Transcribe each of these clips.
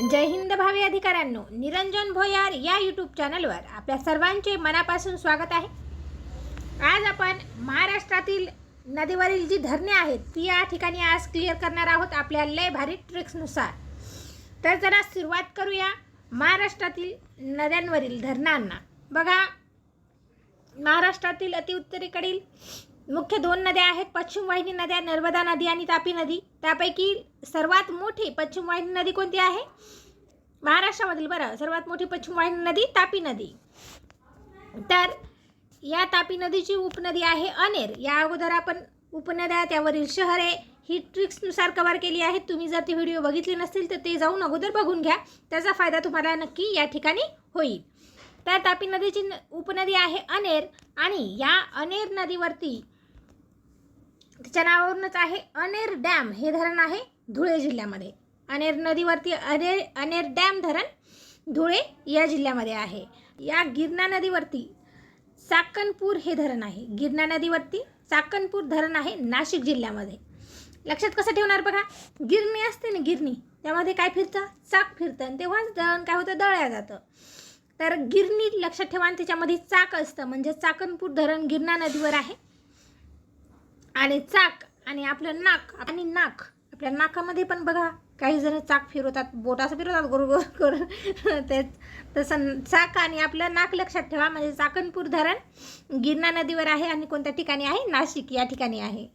जय हिंद भावी अधिकाऱ्यांनो निरंजन भोयार या यूट्यूब चॅनलवर आपल्या सर्वांचे मनापासून स्वागत आहे. आज आपण महाराष्ट्रातील नदीवरील जी धरणे आहेत ती या ठिकाणी आज क्लिअर करणार आहोत आपल्या लय भारी ट्रिक्सनुसार तर जरा सुरुवात करूया महाराष्ट्रातील नद्यांवरील धरणांना. बघा महाराष्ट्रातील अतिउत्तरेकडील मुख्य दोन नद्या आहेत पश्चिम वाहिनी नद्या नर्मदा नदी आणि तापी नदी. त्यापैकी सर्वात मोठी पश्चिम वाहिनी नदी कोणती आहे? महाराष्ट्रामधील बरं सर्वात मोठी पश्चिम वाहिनी नदी तापी नदी. तर या तापी नदीची उपनदी आहे अनेर. या अगोदर आपण उपनद्या त्यावरील शहरे ही ट्रिक्सनुसार कव्हर केली आहेत. तुम्ही जर ती व्हिडिओ बघितली नसतील तर ते जाऊन अगोदर बघून घ्या. त्याचा फायदा तुम्हाला नक्की या ठिकाणी होईल. तर तापी नदीची न- उपनदी आहे अनेर आणि या अनेर नदीवरती त्याच्या नावावरूनच आहे अनेर डॅम. हे धरण आहे धुळे जिल्ह्यामध्ये. अनेर नदीवरती अनेर अनेर डॅम धरण धुळे या जिल्ह्यामध्ये आहे. या गिरणा नदीवरती चाकणपूर हे धरण आहे. गिरणा नदीवरती चाकणपूर धरण आहे नाशिक जिल्ह्यामध्ये. लक्षात कसं ठेवणार बघा? गिरणी असते ना गिरणी त्यामध्ये काय फिरतं? चाक फिरतं आणि तेव्हाच दळण काय होतं? दळल्या जातं. तर गिरणी लक्षात ठेवा आणि त्याच्यामध्ये चाक असतं. म्हणजे चाकणपूर धरण गिरणा नदीवर आहे. आणि चाक आणि आपलं नाक आणि नाक. आपल्या नाकामध्ये पण बघा काही जण चाक फिरवतात बोटाचं फिरवतात गोर करून ते तसं चाक आणि आपलं नाक लक्षात ठेवा म्हणजे चाकणपूर धरण गिरणा नदीवर आहे आणि कोणत्या ठिकाणी आहे? नाशिक या ठिकाणी आहे.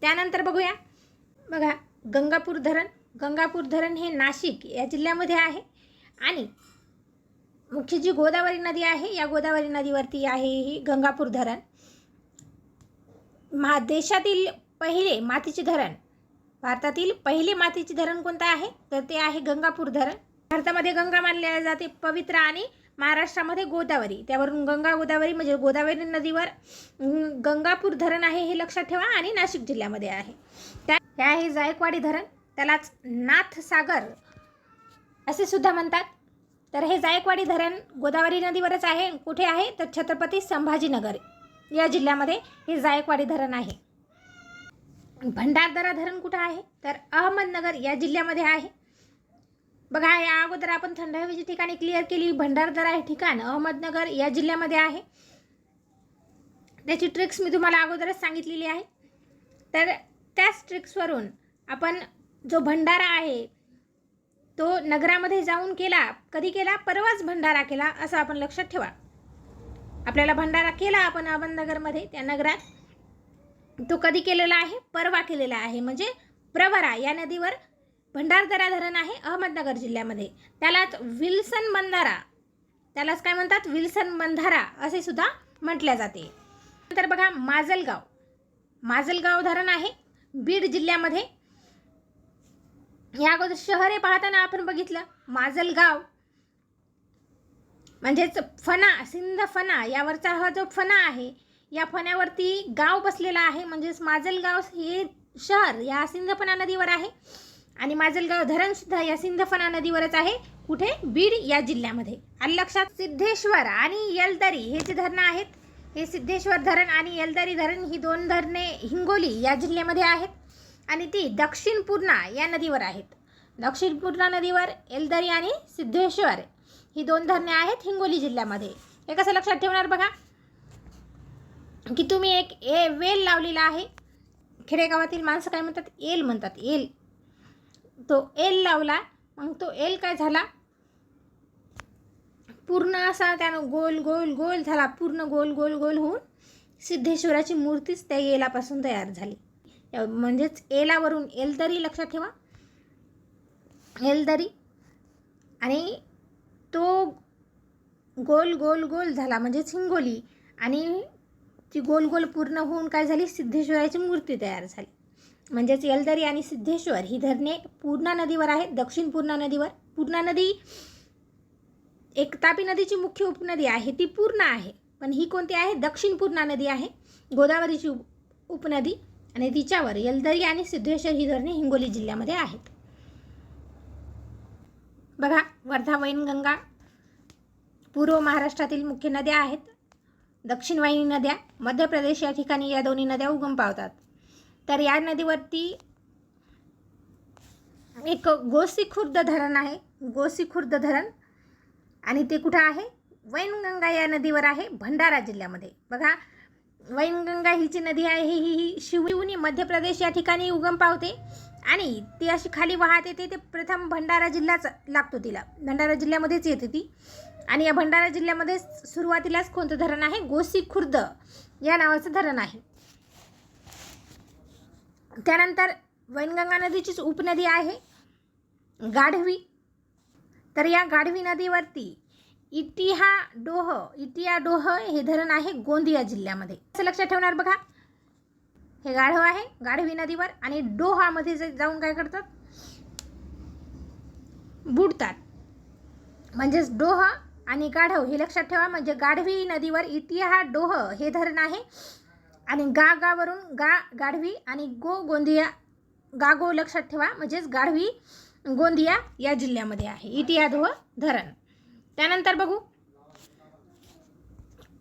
त्यानंतर बघूया. बघा गंगापूर धरण. गंगापूर धरण हे नाशिक या जिल्ह्यामध्ये आहे. आणि मुख्य जी गोदावरी नदी आहे या गोदावरी नदीवरती आहे ही गंगापूर धरण. मा देशातील पहिले मातीचे धरण. भारतातील पहिले मातीचे धरण कोणतं आहे? तर ते आहे गंगापूर धरण. भारतामध्ये गंगा मानले जाते पवित्र आणि महाराष्ट्रामध्ये गोदावरी. त्यावरून गंगा गोदावरी म्हणजे गोदावरी नदीवर गंगापूर धरण आहे हे लक्षात ठेवा आणि नाशिक जिल्ह्यामध्ये आहे. त्या हे आहे जायकवाडी धरण. त्यालाच नाथसागर असे सुद्धा म्हणतात. तर हे जायकवाडी धरण गोदावरी नदीवरच आहे. कुठे आहे? तर छत्रपती संभाजीनगर. या जिल्ह्यामध्ये हे जायकवाडी धरण आहे. भंडारदरा धरण कुठं आहे? तर अहमदनगर या जिल्ह्यामध्ये आहे. बघा या अगोदर आपण थंड हवेची ठिकाणी क्लिअर केली. भंडारदरा हे ठिकाण अहमदनगर या जिल्ह्यामध्ये आहे. त्याची ट्रिक्स मी तुम्हाला अगोदरच सांगितलेली आहे. तर त्याच ट्रिक्सवरून आपण जो भंडारा आहे तो नगरामध्ये जाऊन केला कधी केला? परवाच भंडारा केला असं आपण लक्षात ठेवा. आपल्याला भंडारा केला आपण अहमदनगरमध्ये त्या नगरात. तो कधी केलेला आहे? परवा केलेला आहे. म्हणजे प्रवरा या नदीवर भंडारदरा धरण आहे अहमदनगर जिल्ह्यामध्ये. त्यालाच विल्सन बंधारा त्यालाच काय म्हणतात? विल्सन बंधारा असे सुद्धा म्हटल्या जाते. नंतर बघा माजलगाव. माजलगाव धरण आहे. बीड जिल्ह्यामध्ये. या अगोदर शहरे पाहताना आपण बघितलं. माजलगाव म्हणजेच फणा सिंध फणा यावरचा हा जो फणा आहे या फण्यावरती गाव बसलेला आहे. म्हणजेच माजलगाव हे शहर या सिंधफणा नदीवर आहे. आणि माजलगाव धरणसुद्धा या सिंधफणा नदीवरच आहे. कुठे? बीड या जिल्ह्यामध्ये. आणि लक्षात सिद्धेश्वर आणि यलदरी हे जे धरणं आहेत हे सिद्धेश्वर धरण आणि यलदरी धरण ही दोन धरणे हिंगोली या जिल्ह्यामध्ये आहेत. आणि ती दक्षिण पूर्णा या नदीवर आहेत. दक्षिण पूर्णा नदीवर एलदरी आणि सिद्धेश्वर ही दोन धरणे आहेत हिंगोली जिल्ह्यामध्ये. हे कसं लक्षात ठेवणार बघा? की तुम्ही एक ए वेल लावलेला आहे. खेडेगावातील माणसं काय म्हणतात? एल म्हणतात एल. तो एल लावला मग तो एल काय झाला? पूर्ण असा त्यानं गोल गोल गोल झाला. पूर्ण गोल गोल गोल होऊन सिद्धेश्वराची मूर्तीच त्या एलापासून तयार झाली. म्हणजेच एलावरून एलदरी लक्षात ठेवा. एलदरी आणि तो गोल गोल गोल झाला म्हणजेच हिंगोली. आणि ती गोल गोल पूर्ण होऊन काय झाली? सिद्धेश्वराची मूर्ती तयार झाली. म्हणजेच येलदरी आणि सिद्धेश्वर ही धरणे पूर्णा नदीवर आहेत दक्षिण पूर्णा नदीवर. पूर्णा नदी एक तापी नदीची मुख्य उपनदी आहे ती पूर्ण आहे. पण ही कोणती आहे? दक्षिण पूर्णा नदी आहे गोदावरीची उप उपनदी. आणि तिच्यावर येलदरी आणि सिद्धेश्वर ही धरणे हिंगोली जिल्ह्यामध्ये आहेत. बघा वर्धा वैनगंगा पूर्व महाराष्ट्रातील मुख्य नद्या आहेत. दक्षिण वाहिनी नद्या मध्य प्रदेश या ठिकाणी या दोन्ही नद्या उगम पावतात. तर या नदीवरती एक गोसी खुर्द धरण आहे. गोसीखुर्द धरण. आणि ते कुठं आहे? वैनगंगा या नदीवर आहे भंडारा जिल्ह्यामध्ये. बघा वैनगंगा ही जी नदी आहे ही ही शिवनी मध्य प्रदेश या ठिकाणी उगम पावते. आणि ती अशी खाली वाहत येते ते प्रथम भंडारा जिल्हाच लागतो तिला. भंडारा जिल्ह्यामध्येच येते ती. आणि या भंडारा जिल्ह्यामध्ये सुरुवातीलाच कोणतं धरण आहे? गोसी खुर्द या नावाचं धरण आहे. त्यानंतर वैनगंगा नदीचीच उपनदी आहे गाढवी. तर या गाढवी नदीवरती इटिहा डोह इटिया डोह हे धरण आहे गोंदिया जिल्ह्यामध्ये. असं लक्षात ठेवणार बघा. हे गाढव आहे गाढवी नदीवर आणि डोहामध्ये जे जाऊन काय करतात? बुडतात. म्हणजेच डोह आणि गाढव हे लक्षात ठेवा म्हणजे गाढवी नदीवर इटिहा डोह हे धरण आहे. आणि गा गावरून गा गाढवी आणि गो गोंदिया गा गो लक्षात ठेवा म्हणजेच गाढवी गोंदिया या जिल्ह्यामध्ये आहे. इटिया डोह धरण. त्यानंतर बघू.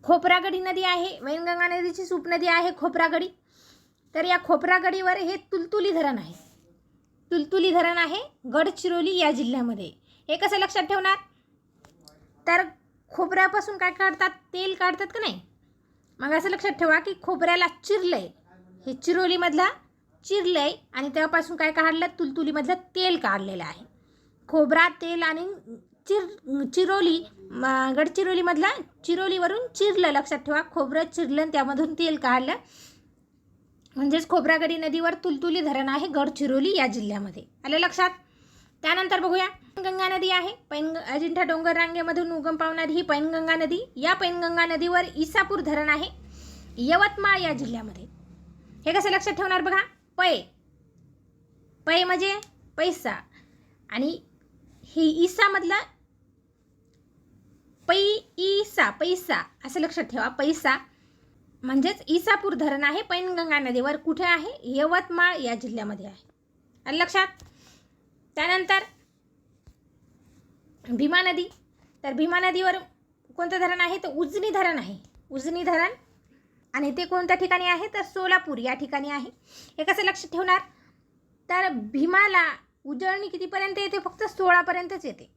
खोपरागडी नदी आहे वैनगंगा नदीची उपनदी आहे खोपरागडी. तर या खोपरागडीवर हे तुलतुली धरण आहे. तुलतुली धरण आहे गडचिरोली या जिल्ह्यामध्ये. हे कसं लक्षात ठेवणार? तर खोबऱ्यापासून काय काढतात? तेल काढतात का नाही? मग असं लक्षात ठेवा की खोबऱ्याला चिरलंय. हे चिरोलीमधला चिरलंय आणि तेव्हापासून काय काढलं? तुलतुलीमधलं तेल काढलेलं आहे. खोबरा तेल आणि चिर चिरोली म- गडचिरोलीमधला चिरोलीवरून चिरलं. लक्षात ठेवा खोबरं चिरलं त्यामधून तेल काढलं. म्हणजेच खोबरागडी नदीवर तुलतुली धरण आहे गडचिरोली या जिल्ह्यामध्ये. आलं लक्षात? त्यानंतर बघूया. गंगा नदी आहे. पैन अजिंठा डोंगर रांगेमधून उगम पावणारी ही पैनगंगा नदी या पैनगंगा नदीवर इसापूर धरण आहे यवतमाळ या जिल्ह्यामध्ये. हे कसं लक्षात ठेवणार बघा? पै पै म्हणजे पैसा. आणि ही ईसामधला पै ईसा पैसा. असं लक्षात ठेवा. पैसा. म्हणजेच इसापूर धरण आहे पैनगंगा नदीवर कुठे आहे? यवतमाळ या जिल्ह्यामध्ये आहे. आलं लक्षात? त्यानंतर भीमा नदी. तर भीमा नदीवर कोणतं धरण आहे? तर उजनी धरण आहे. उजनी धरण. आणि ते कोणत्या ठिकाणी आहे? तर सोलापूर या ठिकाणी आहे. हे कसं लक्षात ठेवणार? तर भीमाला उजळणी कितीपर्यंत येते? फक्त सोळापर्यंतच येते.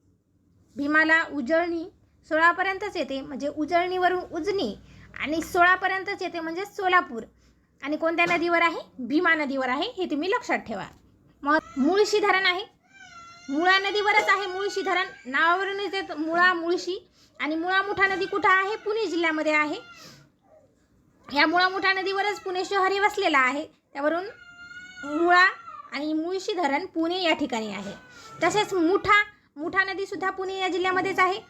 भीमाला उजळणी सोळापर्यंतच येते. म्हणजे उजळणीवरून उजनी आणि सोळापर्यंतच येते म्हणजे सोलापूर. आणि कोणत्या नदीवर आहे? भीमा नदीवर आहे हे तुम्ही लक्षात ठेवा. मग मुळशी धरण आहे. मुळा नदीवरच आहे मुळशी धरण. नावावरून येते मुळा मुळशी. आणि मुळा मुठा नदी कुठं आहे? पुणे जिल्ह्यामध्ये आहे. या मुळा मुठा नदीवरच पुणे शहर हे वसलेलं आहे. त्यावरून मुळा आणि मुळशी धरण पुणे या ठिकाणी आहे. तसेच मुठा मुठा नदीसुद्धा पुणे या जिल्ह्यामध्येच आहे.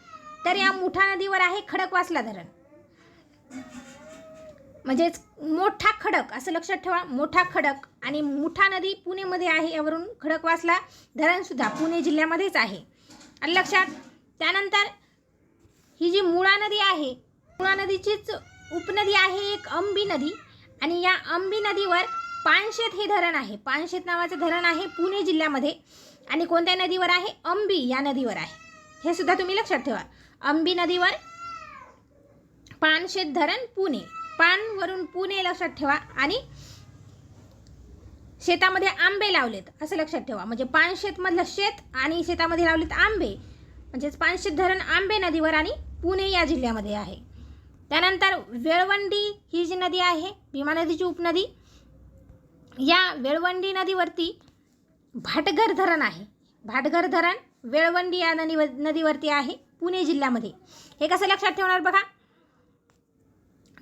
तर या मुठा नदीवर आहे खडकवासला धरण. म्हणजेच मोठा खडक असं लक्षात ठेवा मोठा खडक. आणि मुठा नदी पुणेमध्ये आहे यावरून खडकवासला धरणसुद्धा पुणे जिल्ह्यामध्येच आहे. आणि लक्षात? त्यानंतर ही जी मुळा नदी आहे मुळा नदीचीच उपनदी आहे एक अंबी नदी. आणि या अंबी नदीवर पानशेत हे धरण आहे. पानशेत नावाचं धरण आहे पुणे जिल्ह्यामध्ये. आणि कोणत्या नदीवर आहे? अंबी या नदीवर आहे. हे सुद्धा तुम्ही लक्षात ठेवा. अंबी नदीवर पानशेत धरण पुणे. पानवरून पुणे लक्षात ठेवा आणि शेतामध्ये आंबे लावलेत असं लक्षात ठेवा. म्हणजे पानशेतमधलं शेत आणि शेतामध्ये लावलेत आंबे. म्हणजेच पानशेत धरण आंबे नदीवर आणि पुणे या जिल्ह्यामध्ये आहे. त्यानंतर वेळवंडी ही जी नदी आहे भीमा नदीची उपनदी या वेळवंडी नदीवरती भाटघर धरण आहे. भाटघर धरण वेळवंडी या नदीवर नदीवरती आहे पुणे जिल्ह्यामध्ये. हे कसं लक्षात ठेवणार बघा?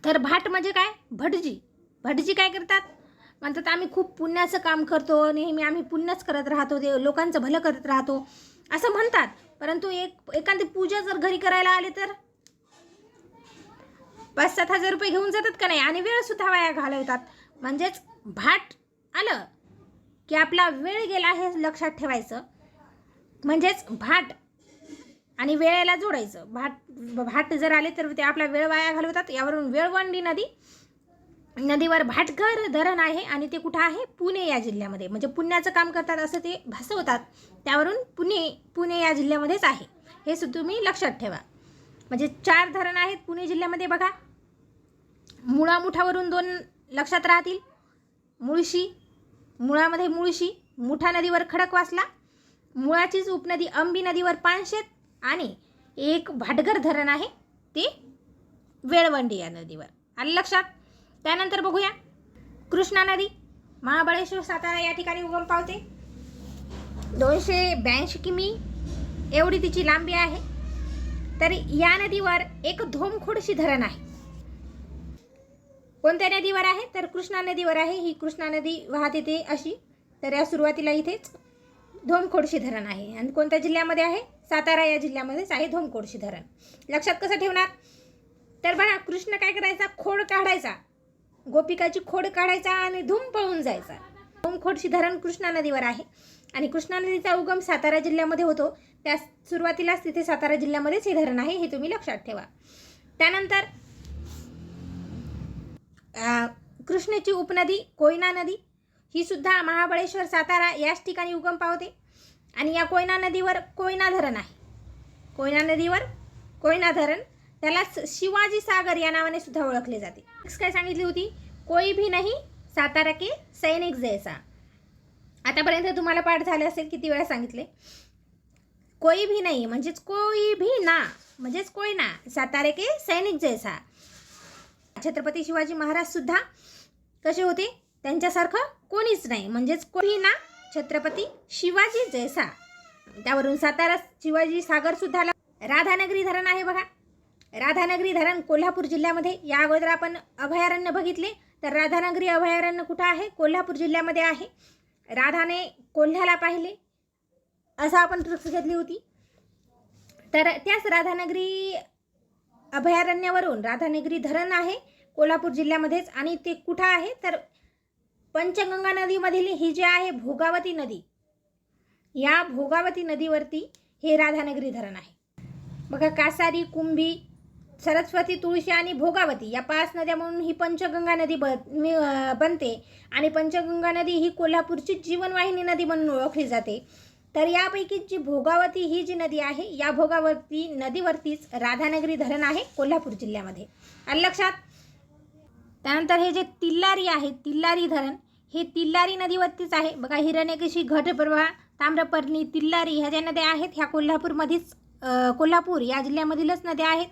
तर भाट म्हणजे काय? भटजी. भटजी काय करतात? म्हणतात आम्ही खूप पुण्याचं काम करतो नेहमी आम्ही पुण्यच करत राहतो ते लोकांचं भलं करत राहतो. असं म्हणतात. परंतु एक एखादी पूजा जर घरी करायला आली तर? पाच सात हजार रुपये घेऊन जातात का नाही? आणि वेळसुद्धा वाया घालवतात. म्हणजेच भाट आलं की आपला वेळ गेला हे लक्षात ठेवायचं. म्हणजेच भाट आणि वेळेला जोडायचं. भाट भाट जर आले तर ते आपला वेळ वाया घालवतात. यावरून वेळवंडी नदी नदीवर भाटघर धरण आहे आणि ते कुठं आहे? पुणे या जिल्ह्यामध्ये. म्हणजे पुण्याचं काम करतात असं ते भासवतात. त्यावरून पुणे पुणे या जिल्ह्यामध्येच आहे. हे सुद्धा तुम्ही लक्षात ठेवा. म्हणजे चार धरण आहेत पुणे जिल्ह्यामध्ये बघा. मुळामुठावरून दोन लक्षात राहतील. मुळशी मुळामध्ये मुळशी मुठा नदीवर खडकवासला मुळाचीच उपनदी अंबी नदीवर पानशेत आणि एक भाटघर धरण आहे ते वेळवंडी या नदीवर. आलं लक्षात? त्यानंतर बघूया. कृष्णा नदी महाबळेश्वर सातारा या ठिकाणी उगम पावते. दोनशे ब्याऐंशी किमी एवढी तिची लांबी आहे. तर या नदीवर एक धोमखोडशी धरण आहे. कोणत्या नदीवर आहे? तर कृष्णा नदीवर आहे. ही कृष्णा नदी वाहते येते अशी. तर या सुरुवातीला इथेच धोमखोडशी धरण आहे. आणि कोणत्या जिल्ह्यामध्ये आहे? सातारा या जिल्ह्यामध्येच आहे धोमकोडशी धरण. लक्षात कसं ठेवणार? तर बघा कृष्ण काय करायचा? खोड काढायचा. गोपिकाची खोड काढायचा आणि धूम पळून जायचा. धोमखोडशी धरण कृष्णा नदीवर आहे. आणि कृष्णा नदीचा उगम सातारा जिल्ह्यामध्ये होतो. त्या सुरुवातीलाच तिथे सातारा जिल्ह्यामध्येच हे धरण आहे हे तुम्ही लक्षात ठेवा. त्यानंतर कृष्णेची उपनदी कोयना नदी ही सुद्धा महाबळेश्वर सातारा याच ठिकाणी उगम पावते. आणि या कोयना नदीवर कोयना धरण आहे. कोयना नदीवर कोयना धरण त्याला शिवाजी सागर या नावाने सुद्धा ओळखले जाते. काय सांगितली होती? कोई भी नाही सातारा के सैनिक जैसा. आतापर्यंत तुम्हाला पाठ झाले असेल किती वेळा सांगितले? कोई भी नाही म्हणजेच कोई भी ना म्हणजेच कोयना सातारे के सैनिक जैसा. छत्रपती शिवाजी महाराज सुद्धा कसे होते? त्यांच्यासारखं कोणीच नाही म्हणजेच कोणी ना छत्रपती शिवाजी जयसा त्यावरून सातारा शिवाजी सागर सुद्धा राधानगरी धरण आहे बघा. राधानगरी धरण कोल्हापूर जिल्ह्यामध्ये या अगोदर आपण अभयारण्य बघितले तर राधानगरी अभयारण्य कुठं आहे? कोल्हापूर जिल्ह्यामध्ये आहे. राधाने कोल्ह्याला पाहिले असं आपण ट्रिक्स घेतली होती. तर त्याच राधानगरी अभयारण्यावरून राधानगरी धरण आहे कोल्हापूर जिल्ह्यामध्येच आणि ते कुठं आहे? तर पंचगंगा नदीमधील ही जी आहे भोगावती नदी या भोगावती नदीवरती हे राधानगरी धरण आहे. बघा कासारी कुंभी सरस्वती तुळशी आणि भोगावती या पाच नद्या म्हणून ही पंचगंगा नदी ब बनते आणि पंचगंगा नदी ही कोल्हापूरची जीवनवाहिनी नदी म्हणून ओळखली जाते. तर यापैकी जी भोगावती ही जी नदी आहे या भोगावती नदीवरतीच राधानगरी धरण आहे कोल्हापूर जिल्ह्यामध्ये. आणि लक्षात त्यानंतर हे जे तिल्लारी आहे तिल्लारी धरण हे तिल्लारी नदीवरतीच आहे. बघा हिरण्यकेशी घटप्रभा ताम्रपर्णी तिल्लारी ह्या ज्या नद्या आहेत ह्या कोल्हापूरमध्येच कोल्हापूर या जिल्ह्यामधीलच नद्या आहेत.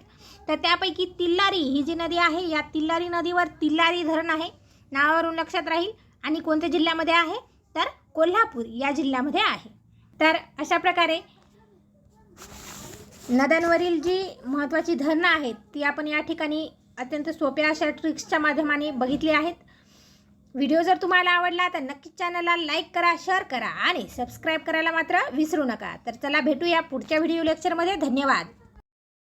तर त्यापैकी तिल्लारी ही जी नदी आहे या तिल्लारी नदीवर तिल्लारी धरण आहे. नावावरून लक्षात राहील. आणि कोणत्या जिल्ह्यामध्ये आहे? तर कोल्हापूर या जिल्ह्यामध्ये आहे. तर अशा प्रकारे नद्यांवरील जी महत्त्वाची धरणं आहेत ती आपण या ठिकाणी अत्यंत सोप्या अशा ट्रिक्सच्या माध्यमाने बघितले आहेत. व्हिडिओ जर तुम्हाला आवडला तर नक्कीच चॅनलला लाईक करा शेअर करा आणि सबस्क्राईब करायला मात्र विसरू नका. तर चला भेटूया पुढच्या व्हिडिओ लेक्चरमध्ये धन्यवाद.